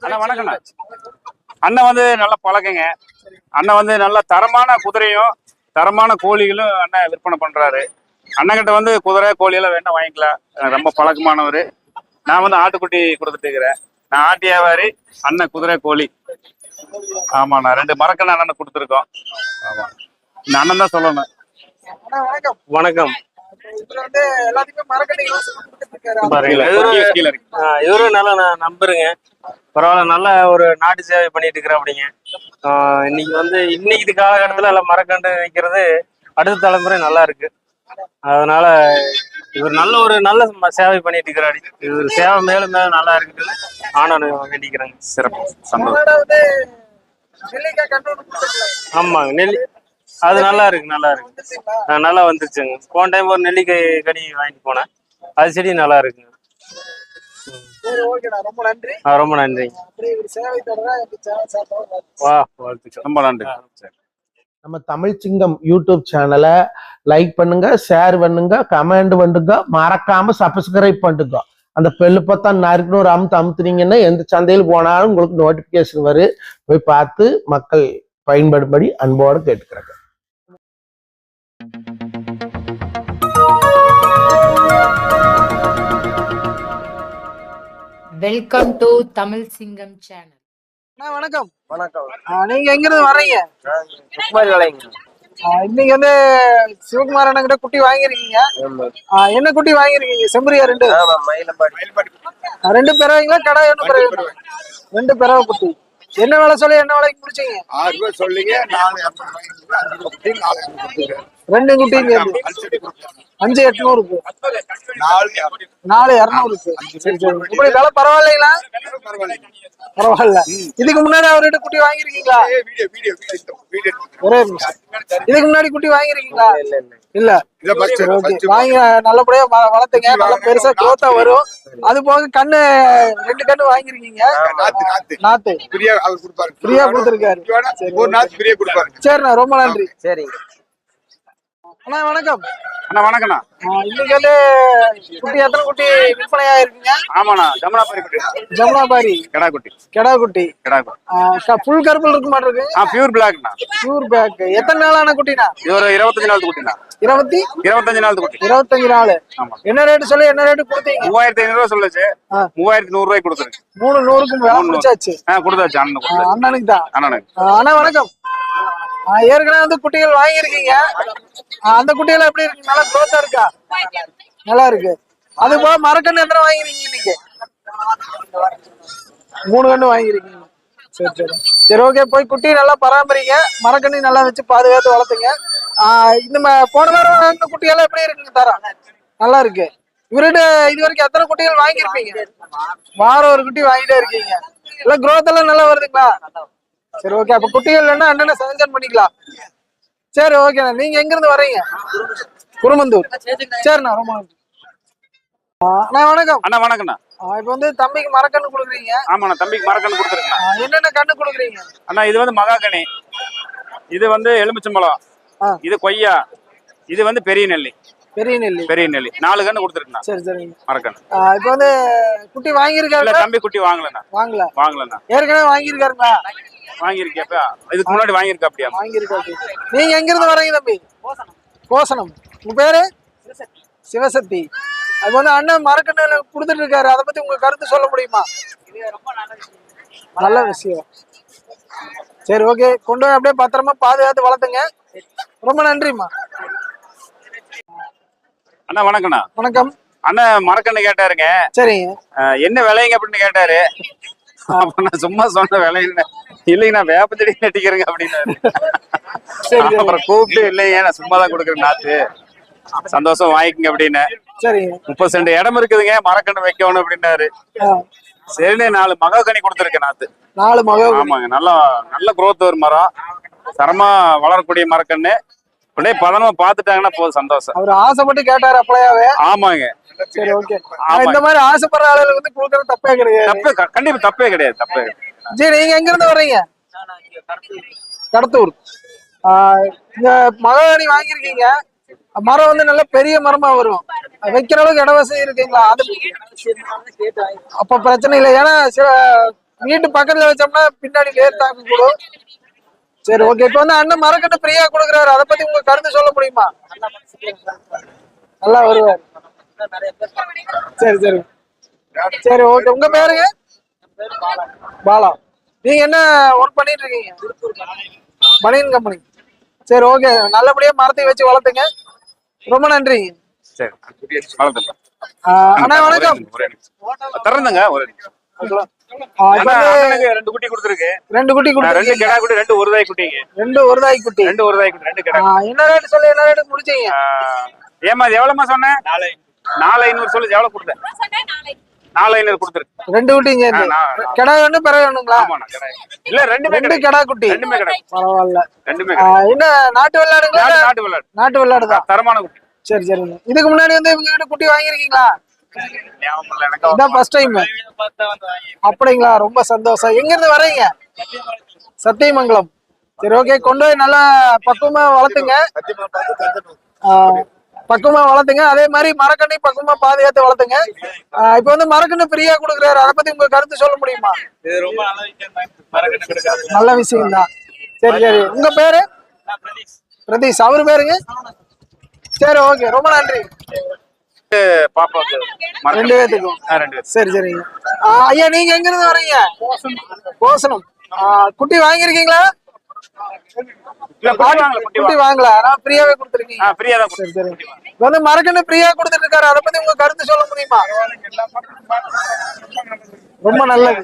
அண்ணா வணக்கண்ணா அண்ணன் வந்து நல்ல பழக்கங்க. அண்ணன் வந்து நல்ல தரமான குதிரையும் தரமான கோழிகளும் அண்ணன் விற்பனை பண்றாரு. அண்ணன்கிட்ட வந்து குதிரை கோழி எல்லாம் வேணா வாங்கிக்கலாம். ரொம்ப பழக்கமானவர். நான் வந்து ஆட்டுக்குட்டி கொடுத்துட்டு இருக்கிறேன். நான் ஆட்டு வியாபாரி அண்ணன் குதிரை கோழி. ஆமாண்ணா ரெண்டு மரக்கண்ண அண்ணன் கொடுத்துருக்கோம். ஆமா. இந்த அண்ணன் தான் சொல்லணும். வணக்கம். வணக்கம். இவரும் நல்லா நான் நம்புறேங்க. பரவாயில்ல நல்ல ஒரு நாட்டு சேவை பண்ணிட்டு இருக்கிறாப்படிங்க. இன்னைக்கு வந்து இன்னைக்கு இது எல்லாம் மரக்கண்டு வைக்கிறது அடுத்த தலைமுறை நல்லா இருக்கு. அதனால இவர் நல்ல ஒரு நல்ல சேவை பண்ணிட்டு இருக்கிறாரு. இவர் சேவை மேலும் மேலும் நல்லா இருக்குன்னு ஆனு வேண்டிக்கிறாங்க. சிறப்பு. சந்தோஷம். ஆமாங்க நெல்லி அது நல்லா இருக்கு நல்லா இருக்கு. ஆ, நல்லா வந்துருச்சுங்க. போன டைம் ஒரு நெல்லிக்காய் கனி வாங்கிட்டு போனேன். அது செடி நல்லா இருக்குங்க. ரொம்ப நன்றி. ஆ, ரொம்ப நன்றி. நம்ம தமிழ் சிங்கம் யூடியூப் சேனலை லைக் பண்ணுங்க ஷேர் பண்ணுங்க கமெண்ட் பண்ணுங்க மறக்காம சப்ஸ்கிரைப் பண்ணுங்க. அந்த பெல்லு பார்த்தா நறுக்குன்னு ஒரு அமுத்து அமுத்துனீங்கன்னா எந்த சந்தையில் போனாலும் உங்களுக்கு நோட்டிபிகேஷன் வரும். போய் பார்த்து மக்கள் பயன்படும்படி அன்போடு கேட்டுக்கிறாங்க. வெல்கம் டு தமிழ் சிங்கம் சேனல் அண்ணா வணக்கம். வணக்கம். நீங்க எங்க இருந்து வர்றீங்க இன்னைக்கு வந்து சிவகுமார் அண்ணன் கிட்ட குட்டி வாங்கிருக்கீங்க ஆ, என்ன குட்டி வாங்கிருக்கீங்க செம்பரியா ரெண்டு? ரெண்டு பிறவைங்களா? கடை என்ன பிறவை ரெண்டு பிறவை குட்டி. என்ன வேலை சொல்லி என்ன வேலைக்கு முடிச்சீங்க? ஆறு ரூபாய் சொல்லுங்க நாலு ரெண்டு குட்டியும் சேர்ந்து. அஞ்சு எட்நூறுக்கு நாலு இரநூறு. இப்படி விலை பரவாயில்லைங்களா? பரவாயில்லைங்க. பரவாயில்ல. இதுக்கு முன்னாடி அவர்கிட்ட குட்டி வாங்கிருக்கீங்களா ஏய், வீடியோ, வீடியோ, வீடியோ, வீடியோ. ஒரே இதுக்கு முன்னாடி குட்டி வாங்கிருக்கீங்களா இல்ல வாங்கி நல்லபடியா வ- வளர்த்துங்க. நல்ல பெருசா ஆ வரும். அது போக கண்ணு ரெண்டு கண்ணு வாங்கிருக்கீங்க நாத்து, நாத்து. நாத்து. ஃப்ரீயா அவர் கொடுப்பாரு. ஃப்ரீயா கொடுத்துருக்காரு. சரிண்ணா ரொம்ப நன்றி. சரி. அண்ணா வணக்கம். அண்ணா வணக்கண்ணா இன்னைக்கு வந்து குட்டி எத்தனை குட்டி விற்பனை ஆயிருக்குங்க ஆமாண்ணா ஜமுனாபுரி குட்டி. ஜமுனாபாரி. கிடா குட்டி கெடா குட்டி கிடா குட்டி ஃபுல் கருப்பில் இருக்க மாட்டிருக்கு ஆ பியூர் பிளாக்ண்ணா பியூர் பேக் எத்தனை நாளான குட்டினா இது ஒரு இருபத்தஞ்சு நாள் குட்டிண்ணா. இருபத்தி? இருபத்தஞ்சு நாள் குட்டி. இருபத்தஞ்சு நாள். ஆமா. என்ன ரேட் சொல்லி என்ன ரேட் கொடுத்தீங்க? மூவாயிரத்தி ஐநூறு ரூபா சொல்லுச்சு. மூவாயிரத்தி நூறு ரூபாய்க்கு கொடுத்துருக்கு. மூணு ஆ கொடுத்தாச்சு கொடுத்தாச்சு. அண்ணனுக்கு தான். அண்ணனுக்கு. அண்ணா வணக்கம். ஏற்கனவே வந்து குட்டிகள் வாங்கியிருக்கீங்க. அந்த குட்டிகள் எப்படி இருக்கு? நல்லா growth இருக்கா? நல்லா இருக்கு. அது போக மரக்கன்று எத்தனை வாங்கிருக்கீங்க நீங்க மூணு கன்று வாங்கிருக்கீங்க சரி சரி. சரி ஓகே போய் குட்டி நல்லா பராமரிங்க. மரக்கண்ணி நல்லா வச்சு பாதுகாத்து வளர்த்துங்க. இந்த போன வாரம் வாங்கின குட்டியெல்லாம் எப்படி இருக்குங்க தரம்? நல்லா இருக்கு. இவர்கிட்ட இது வரைக்கும் எத்தனை குட்டிகள் வாங்கியிருப்பீங்க? வாரம் ஒரு குட்டி வாங்கிட்டே இருக்கீங்க. எல்லாம் க்ரோத் எல்லாம் நல்லா வருதுங்களா? சரி ஓகே அப்ப குட்டிகள் வேணா அண்ணனை பண்ணிக்கலாம். சரி ஓகேண்ணா நீங்க எங்க இருந்து வர்றீங்க? குருமந்தூர். சரிண்ணா ரொம்ப நன்றி. அண்ணா வணக்கம். அண்ணா வணக்கண்ணா ஆ, இப்ப வந்து தம்பிக்கு மரக்கண்ணு கொடுக்குறீங்க. ஆமாண்ணா தம்பிக்கு மரக்கன்று கொடுத்துருக்கேன் என்னென்ன கண்ணு கொடுக்குறீங்க? அண்ணா இது வந்து மகாகனி. இது வந்து எலுமிச்சம்பழம். இது கொய்யா. இது வந்து பெரிய நெல்லி. பெரிய நெல்லி பெரிய நெல்லி நாலு கன்று கொடுத்துருக்கேன் சரி சரிங்க. மரக்கன்று ஆ, இப்ப வந்து குட்டி இல்ல வாங்கியிருக்காரு தம்பி குட்டி வாங்கலண்ணா. வாங்கல. வாங்கலண்ணா. ஏற்கனவே வாங்கியிருக்காருங்களா? வாங்கியிருக்கியப்ப? இதுக்கு முன்னாடி வாங்கியிருக்க அப்படியா வாங்கியிருக்காரு. நீங்க எங்க இருந்து வர்றீங்க தம்பி? கோசனம். உங்க பேரு? சிவசக்தி. அது வந்து அண்ணன் மரக்கண்ணு கொடுத்துட்டு இருக்காரு அதை பத்தி உங்க கருத்து சொல்ல முடியுமா? நல்ல விஷயம். சரி ஓகே. கொண்டு போய் அப்படியே பத்திரமா பாதுகாத்து வளர்த்துங்க. ரொம்ப நன்றிம்மா. அண்ணா வணக்கண்ணா வணக்கம். அண்ணன் மரக்கன்று கேட்டாருங்க. சரிங்க. அஹ், என்ன விலைங்க அப்படின்னு கேட்டாரு. அப்ப நான் சும்மா சொன்ன விலைன்னு இல்லைங்க நான் வேப்பச்செடி நட்டிக்கிறேங்க அப்படின்னாரு. சரி சரி. அப்புறம் கூப்பிட்டு இல்லைங்க நான் சும்மா தான் கொடுக்குறேன் நாத்து. சந்தோஷம் வாங்கிக்கங்க அப்படின்னு. முப்பது சென்ட் இடம் இருக்குதுங்க மரக்கன்று வைக்கணும் அப்படின்னாரு. சரின்னு நாலு மகாகனி கொடுத்துருக்கேன் நாத்து. நாலு மக ஆமாங்க நல்லா நல்ல growth ஒரு மரம். தரமா வளரக்கூடிய மரக்கன்று அப்படியே பதனமா பார்த்துட்டாங்கன்னா போதும் சந்தோஷம். அவர் ஆசைப்பட்டு கேட்டாரு அப்பளையாவே ஆமாங்க. சரி ஓகே. இந்த மாதிரி ஆசைப்படுற ஆளுகளுக்கு வந்து கொடுக்கறது தப்பே கிடையாது. தப்பு கண்டிப்பா தப்பே கிடையாது தப்பே சரி நீங்க எங்க இருந்து வர்றீங்க? கடத்தூர். இந்த மகாணி வாங்கியிருக்கீங்க. மரம் வந்து நல்ல பெரிய மரமா வரும். வைக்கிற அளவுக்கு இட வசதி இருக்குங்களா? அது அப்ப பிரச்சனை இல்லை. ஏன்னா வீட்டு பக்கத்துல வச்சோம்னா பின்னாடி வேர் தாக்கு கூடும் சரி ஓகே இப்போ வந்து அண்ணன் மரக்கட்டு ஃப்ரீயா கொடுக்குறாரு. அதை பத்தி உங்க கருத்து சொல்ல முடியுமா? நல்லா வருவார். சரி சரி. சரி ஓகே உங்க பேருங்க? பாலா. நீங்க என்ன ஒர்க் பண்ணிட்டு இருக்கீங்க? பனியன் கம்பெனி சரி ஓகே நல்லபடியா மரத்தை வச்சு வளர்த்துங்க. ரொம்ப நன்றி. சரி. அண்ணா வணக்கம். ஒரே நிமிஷம். திறந்துங்க ஒரு ரெண்டு குட்டி கொடுத்துருக்கு. ரெண்டு குட்டி ரெண்டு கொடுத்துருக்கீங்க. கிடா குட்டி ரெண்டு ஒரு தாய் குட்டிங்க. ரெண்டு ஒரு தாய் குட்டி. ரெண்டு ஒரு தாய் குட்டி ரெண்டு கிடா என்ன ரேட் சொல்லி என்ன ரேட் முடிச்சீங்க? ஏம்மா இது எவ்வளவுமா சொன்னேன் நாலு ஐநூறு. சொல்லு எவ்வளவு கொடுத்தேன் நாலு ஐநூறு. கொடுத்துருக்கு ரெண்டு நான்- கிடா வேணு பிற வேணுங்களா? கிடா. இல்ல ரெண்டுமே ரெண்டு கிடா குட்டி. ரெண்டுமே பரவாயில்ல. ரெண்டுமே என்ன நாட்டு விளையாடுங்களா நாட்டு விளையாடு நாட்டு விளையாடுதான் தரமான குட்டி. சரி சரிங்க இதுக்கு முன்னாடி வந்து இவங்க கிட்ட குட்டி எனக்கு இதான் ஃபர்ஸ்ட் டைம் அப்படிங்களா? ரொம்ப சந்தோஷம். எங்க இருந்து வர்றீங்க சத்தியமங்கலம். சரி ஓகே கொண்டு போய் நல்லா பக்குவமா வளர்த்துங்க. பக்குவமா வளர்த்துங்க. அதே மாதிரி மரக்கண்ணை பக்குவமா பாதுகாத்து வளர்த்துங்க. இப்போ வந்து மரக்கண்ணு ஃப்ரீயா கொடுக்குறாரு. அதை பத்தி உங்க கருத்து சொல்ல முடியுமா? நல்ல விஷயம் தான். சரி சரி. உங்க பேரு? பிரதீஷ். அவரு பேருங்க? சரி ஓகே ரொம்ப நன்றி. பாப்பாக்கு ரெண்டு பேத்துக்கும். ஆ, ரெண்டு பேர் சரி சரிங்க. ஐயா நீங்க எங்க இருந்து வர்றீங்க கோசனம் குட்டி வாங்கியிருக்கீங்களா? இல்ல குட்டி வாங்கல ஆனா ஃப்ரீயாவே கொடுத்துருக்கீங்க. ஆ ஃப்ரீயா தான் சரி சரி. இப்ப வந்து மரக்கண்ணு ஃப்ரீயா கொடுத்துட்டு இருக்காரு அதை பத்தி உங்க கருத்து சொல்ல முடியுமா? ரொம்ப நல்லது.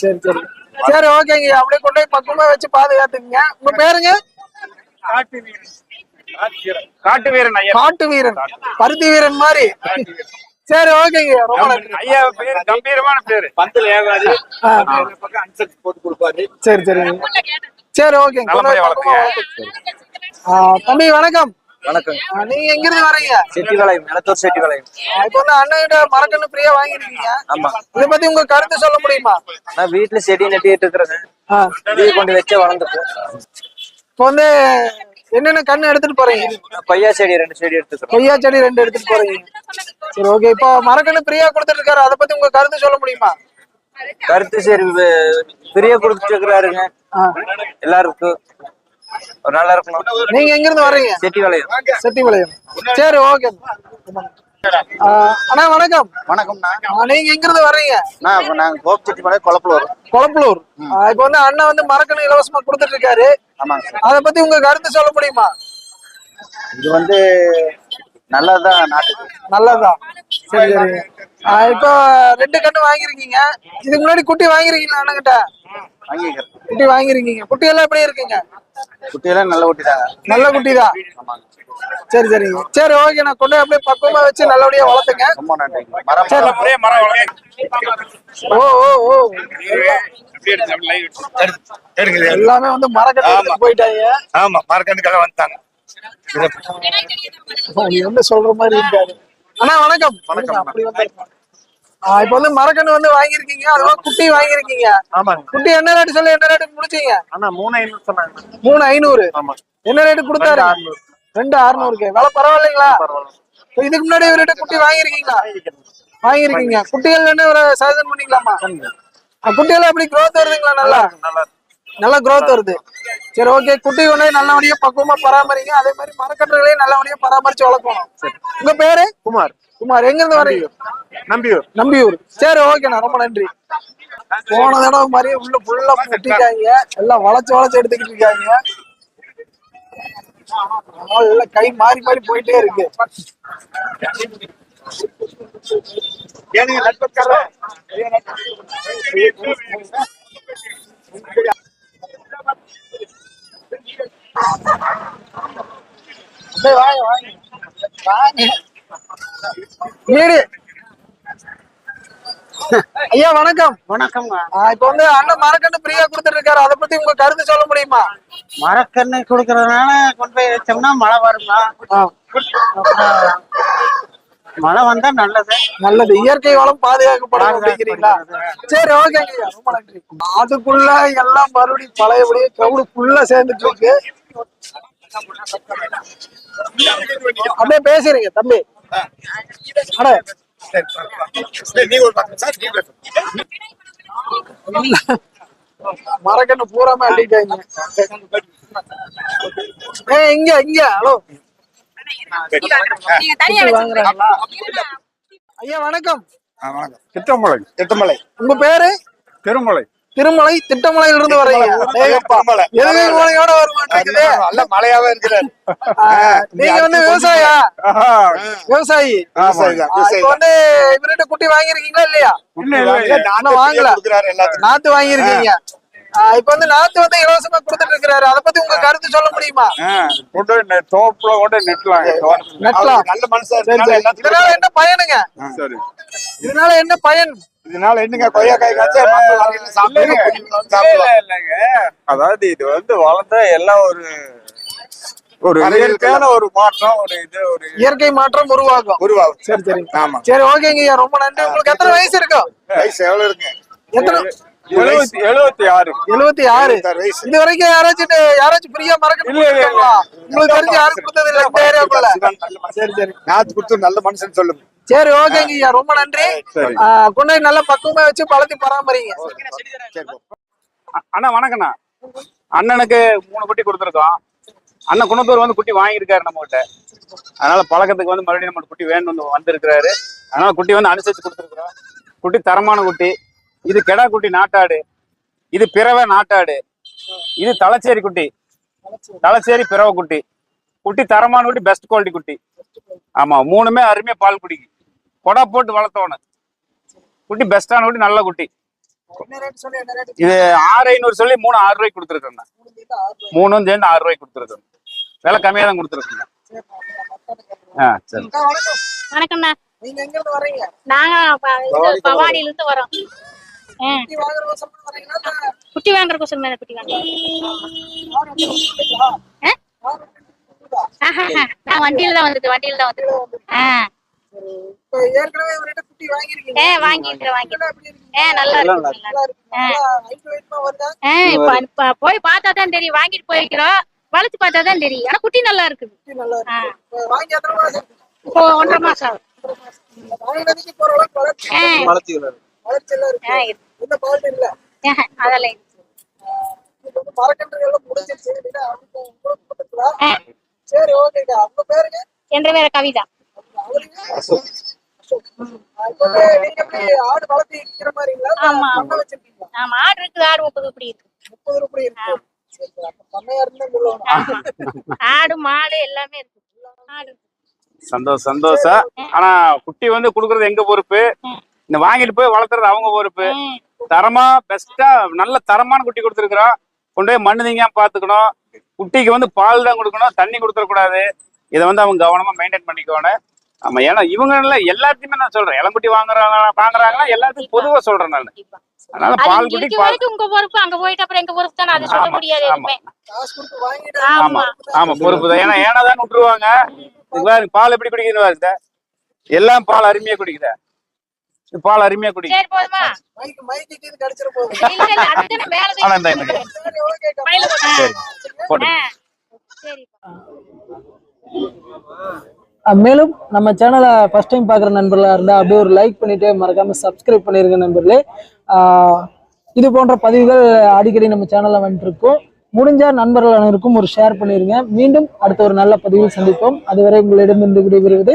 சரி சரி. சரி ஓகேங்க அப்படியே கொண்டு போய் பக்குவமா வச்சு பாதுகாத்துக்குங்க. உங்க பேருங்க? காட்டு வீரன் ஐயா. காட்டு வீரன். பருத்தி வீரன் மாதிரி. சரி ஓகேங்க. ரொம்ப ஐயா பேரு கம்பீரமான பேரு. பந்தல் ஏகாது ஆ, பக்கம் அன்செட் போட்டு கொடுப்பாரு. சரி சரிங்க சரி ஓகேங்க. தம்பி வணக்கம். வணக்கம். நீங்க எங்க இருந்து வர்றீங்க செட்டிபாளையம் நிலத்தூர் செட்டிபாளையம் இப்போ வந்து அண்ணன் கிட்ட மரக்கண்ணு ஃப்ரீயா வாங்கிருக்கீங்க ஆமா. இதை பத்தி உங்க கருத்து சொல்ல முடியுமா? நான் வீட்டுல செடி நட்டிட்டு இது கொண்டு வச்சே வளர்ந்துருக்கு இப்போ வந்து என்னென்ன கண்ணு எடுத்துட்டு போறீங்க? கொய்யா செடி ரெண்டு செடி எடுத்துக்கிறோம் கொய்யா செடி ரெண்டு எடுத்துட்டு போறீங்க. சரி ஓகே இப்போ மரக்கண்ணு ஃப்ரீயா கொடுத்துட்டு இருக்காரு. அதை பத்தி உங்க கருத்து சொல்ல முடியுமா? கருத்து சரி பிரிய கொடுத்துருக்கிறாருங்க ஆ, எல்லாருக்கும். நல்லா இருக்கணும் நீங்க எங்க இருந்து வர்றீங்க செட்டிபாளையம் செட்டிபாளையம் சரி ஓகே அண்ணா வணக்கம். வணக்கம்ண்ணா ஆ, நீங்க எங்க இருந்து வர்றீங்க நாங்க குழப்பலூர் கொளப்பலூர். ஆ, இப்போ வந்து அண்ணன் வந்து மரக்கண்ணு இலவசமா கொடுத்துட்டு இருக்காரு அதை பத்தி உங்க கருத்து சொல்ல முடியுமா? இது வந்து நல்லதுதான் நாட்டுக்கு. நல்லதுதான் சரி சரி. இப்போ ரெண்டு கண்ணு வாங்கிருக்கீங்க இதுக்கு முன்னாடி குட்டி வாங்கிருக்கீங்களா அண்ணங்கிட்ட? வாங்கிக்கிறேன் குட்டி வாங்கிருக்கீங்க குட்டி எல்லாம் எப்படி இருக்குங்க? குட்டியெல்லாம் நல்ல குட்டி தாங்க நல்ல குட்டி தான் சரி சரிங்க. சரி ஓகே நான் கொண்டு அப்படியே பக்குவமா வச்சு நல்லபடியா வளர்த்துங்க. ரொம்ப நன்றிங்க மரம் ஓ ஓ ஓ. எல்லாமே வந்து மரக்கட்டை போயிட்டாங்க. ஆமா மரக்கண்டுக்காக வந்துட்டாங்க. நீ வந்து சொல்ற மாதிரி இருக்காது. அண்ணா வணக்கம். வணக்கம். அப்படி இப்போ வந்து மரக்கன்று வந்து வாங்கியிருக்கீங்க. அதுவும் குட்டி வாங்கியிருக்கீங்க. ஆமாங்க. குட்டி என்ன ரேட்டு சொல்லி என்ன ரேட்டுக்கு முடிச்சீங்க? அண்ணா மூணு ஐநூறு சொன்னாங்க. மூணு ஐநூறு. ஆமா. என்ன ரேட்டு கொடுத்தாரு. ரெண்டு அறுநூறுக்கு விலை பரவாயில்லைங்களா? இதுக்கு முன்னாடி ஒரு குட்டி வாங்கியிருக்கீங்களா? வாங்கியிருக்கீங்க. குட்டிகள் என்ன ஒரு சஜன் பண்ணிக்கலாமா? குட்டிகள் எப்படி growth வருதுங்களா? நல்லா? நல்லா growth வருது. சரி ஓகே குட்டி ஒண்ணு நல்லபடியா பக்குவமா பராமரிங்க. அதே மாதிரி மரக்கன்றுகளையும் நல்லபடியா பராமரிச்சு வளர்க்கணும். உங்க பேரு? குமார். குமார். எங்க இருந்து வரீங்க நம்பியூர். நம்பியூர். சரி ஓகேண்ணா ரொம்ப நன்றி. போன தடவை மாதிரியே உள்ள ஃபுல்லா முட்டிட்டாங்க எல்லாம் வளைச்சு வளைச்சு எடுத்துக்கிட்டு இருக்காங்க. எல்லாம் கை மாறி மாறி போயிட்டே இருக்கு. வாங்க வாங்க. வாங்க. வீடு. ஐயா வணக்கம். வணக்கம்ங்க. ஆ, இப்ப வந்து அண்ணன் மரக்கண்ணு ஃப்ரீயா கொடுத்துட்டு இருக்காரு அதை பத்தி உங்க கருத்து சொல்ல முடியுமா? மரக்கண்ணு கொடுக்கறதுனால கொண்டு போய் வச்சோம்னா மழை அப்புறம் மழை வந்தா நல்லது. நல்லது. இயற்கை வளம் பாதுகாக்கப்படும் அப்படிங்கிறீங்களா? சரி ஓகேங்க ரொம்ப நன்றி. அதுக்குள்ள எல்லாம் மறுபடியும் பழையபடியே கிரௌடு ஃபுல்லா சேர்ந்துட்டு இருக்கு அப்படியே பேசுறீங்க தம்பி. அட மரக்கண்ணு பூராம அள்ளிட்டாங்க ஏ இங்க இங்க ஹலோ ஐயா வணக்கம் வணக்கம் திட்டமலை திட்டமலை உங்க பேரு திருமலை திருமலை திட்டமலையில இருந்து. எதுகை மலையோட வர மாட்டேங்குது நல்ல மழையாவே இருக்கிறார் நீங்க வந்து விவசாயி. இப்ப வந்து இவர்கிட்ட குட்டி வாங்கிருக்கீங்களா இல்லையா? வாங்கல. நாத்து வாங்கியிருக்கீங்க. ஆ, இப்ப வந்து நாத்து வந்து இலவசமா கொடுத்துட்டு இருக்கிறாரு அதை பத்தி உங்க கருத்து சொல்ல முடியுமா? கொண்டு தோப்புல கொண்டு நெட்டலாம் நெட்டலாம். நல்ல. எல்லாத்துக்கும் இதனால என்ன பயனுங்க? சரி. இதனால என்ன பயன்? இதனால என்னங்க கொய்யாக்காய் அதாவது இது வந்து வளர்ந்த எல்லாம் ஒரு ஒரு இயற்கையான ஒரு மாற்றம் ஒரு இது ஒரு இயற்கை மாற்றம் உருவாகும். உருவாகும். சரி சரி. ஆமா. சரி ஓகேங்க ரொம்ப நன்றி. உங்களுக்கு எத்தனை வயசு இருக்கும் வயசு எவ்வளவு இருக்கு? எத்தனை? எழுபத்தி ஆறு. எழுபத்தி ஆறு. இது வரைக்கும் யாராச்சும் யாராச்சும் ஃப்ரீயா மறக்க உங்களுக்கு தெரிஞ்சு யாரும் கொடுத்தது இல்ல இந்த ஏரியாக்குள்ள சிவன் நல்ல மனுஷன். சரி சரி. நாத்து கொடுத்து நல்ல மனுஷன் சொல்லுங்க. சரி ஓகேங்க ஐயா. ரொம்ப நன்றி. கொண்டு நல்லா பக்குவமா வச்சு பழத்தி பராமரிங்க. அண்ணா வணக்கண்ணா அண்ணனுக்கு மூணு குட்டி கொடுத்துருக்கோம். அண்ணன் குணத்தூர் வந்து குட்டி வாங்கியிருக்காரு நம்ம கிட்ட அதனால பழக்கத்துக்கு வந்து மறுபடியும் நம்ம குட்டி வேணும் வந்து வந்திருக்கிறாரு. அதனால குட்டி வந்து அனுசரிச்சு கொடுத்துருக்குறோம். குட்டி தரமான குட்டி. இது கெடா குட்டி நாட்டாடு. இது பிறவை நாட்டாடு. இது தலச்சேரி குட்டி. தலச்சேரி பிறவை குட்டி. குட்டி தரமான குட்டி பெஸ்ட் குவாலிட்டி குட்டி. ஆமா மூணுமே அருமையா பால் குடிக்கு. கொடா போட்டு வளர்த்தவனு. குட்டி பெஸ்டான குட்டி நல்ல குட்டி. இது ஆறு ஐநூறு சொல்லி மூணு ஆறு ரூபாய்க்கு கொடுத்துருக்கேன் மூணும் சேர்ந்து ஆறு ரூபாய்க்கு கொடுத்துருக்கேன் விலை கம்மியாக தான் கொடுத்துருக்கேன் ஆ சரி. வணக்கம். வணக்கம்ண்ணா. நீங்க எங்க இருந்து வர்றீங்க? நாங்க ப- இது பவானில இருந்து வரோம். குட்டி வாங்குற வாங்குறதுக்கு மேல குட்டி வாங்க ஆறு வருஷம் வர்றீங்களா? ஆ? ஆறு வருஷம் வர்றீங்களா? நான் வண்டியில தான் வந்தது வண்டியில தான் வந்தது. ஆ. போய் பார்த்தா தான் தெரியும். வாங்கிட்டு போயிருக்கிறோம். வளர்த்து பார்த்தா தான் தெரியும். ஆனா குட்டி நல்லா இருக்குது ஒன்றரை மாசம் ஓரளவுக்கு வளர்ச்சி எல்லாம் இருக்கு. இல்ல. அதெல்லாம் மரக்கன்றுகள் முடிஞ்சிருச்சு. சரி பேருங்க? என்ற பேர கவிதா. நீங்க எப்படி ஆடு வளர்த்தி மாதிரிங்களா இல்ல? ஆமா. பண்ணை வச்சிருக்கீங்களா? ஆமா ஆடு இருக்குது ஆடு முப்பது இப்படி இருக்கு. முப்பது ரூபாய் ஆடு மாடு எல்லாமே இருக்கு. சந்தோஷம் சந்தோஷம். ஆனா குட்டி வந்து கொடுக்கறது எங்க பொறுப்பு? இந்த வாங்கிட்டு போய் வளர்த்துறது அவங்க பொறுப்பு. தரமா பெஸ்டா நல்ல தரமான குட்டி கொடுத்துருக்குறோம். கொண்டு போய் மண்ணு நீங்க பாத்துக்கணும் குட்டிக்கு வந்து பால் தான் கொடுக்கணும். தண்ணி கொடுத்துடக்கூடாது. இதை வந்து அவங்க கவனமா மெயின்டைன் பண்ணிக்கணும் ஆமா ஏன்னா இவங்க எல்லாத்தையுமே நான் சொல்றேன். இளங்குட்டி வாங்குறாங்க வாங்குறாங்கன்னா எல்லாத்துக்கும் பொதுவா சொல்றேன் நான். அதனால அது பால் குட்டி பால் வரைக்கும் உங்க பொறுப்பு. அங்க போயிட்டு அப்புறம் எங்க பொறுப்பு தானே? அது சொல்ல முடியாது ஆமா. ஆமா. ஆமா பொறுப்பு தான். ஏன்னா ஏனாதான் விட்டுருவாங்க. இது பாரு, பால் எப்படி குடிக்குதுன்னு பாருங்க. எல்லாம் பால் அருமையா குடிக்குதா? பால் அருமையா சரி போதுமா? போகுது. இல்ல இல்ல மேல ஆனா இந்த சரி. சரி. அஹ் மேலும் நம்ம சேனலை ஃபர்ஸ்ட் டைம் பார்க்குற நண்பர்களாக இருந்தால் அப்படியே ஒரு லைக் பண்ணிட்டு மறக்காம சப்ஸ்கிரைப் பண்ணிருங்க நண்பர்களே. இது போன்ற பதிவுகள் அடிக்கடி நம்ம சேனலில் வந்துட்டு இருக்கும் முடிஞ்ச நண்பர்கள் அனைவருக்கும் ஒரு ஷேர் பண்ணிருங்க. மீண்டும் அடுத்த ஒரு நல்ல பதிவில் சந்திப்போம். அதுவரை உங்களிடமிருந்து விடைபெறுவது